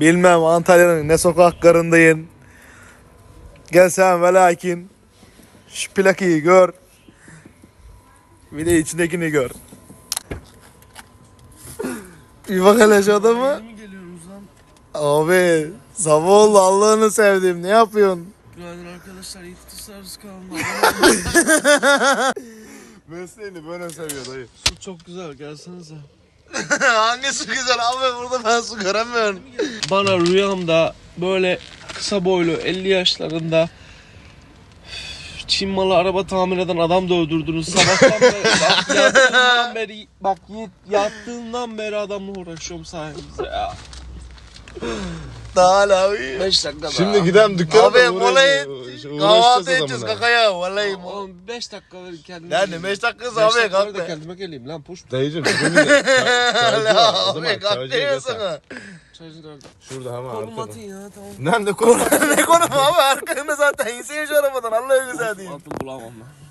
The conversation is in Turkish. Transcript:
Bilmem Antalya'nın ne sokaklarındayım. Gel sen ve lakin şu plakayı gör. Bir de içindekini gör. Bir bak hele şu adamı. Abi sabah oldu Allah'ını sevdim. Ne yapıyorsun? Günaydın arkadaşlar. İhtisarız kalma. Mesleğini böyle seviyor dayı. Su çok güzel. Gelsenize. Hangisi güzel abi burada ben su göremiyorum. Bana rüyamda böyle kısa boylu 50 yaşlarında Çin malı araba tamir eden adam da öldürdünüz. Sabahtan beri, bak, yattığından beri, bak yattığından beri adamla uğraşıyorum sayenizde ya. Daha hala uyuyor. 5 dakika daha. Şimdi gidelim dükkana Abi da molayı kahvaltı edeceğiz adamına. kakaya vallahi. Oğlum 5 dakika verin kendime. Yani geleyim. 5 dakikası Beş abi dakika ver kalk de be. kendime geleyim lan puş. Dayıcım bugün de Abi kalk çaycı diyor yasak. sana. Çaycı nerede? Şurada hemen Konum arkada. atın ya tamam. Nerede konum? ne konum abi arkanda zaten insene şu arabadan Allah'ın güzel değil. Atın bulamam ben.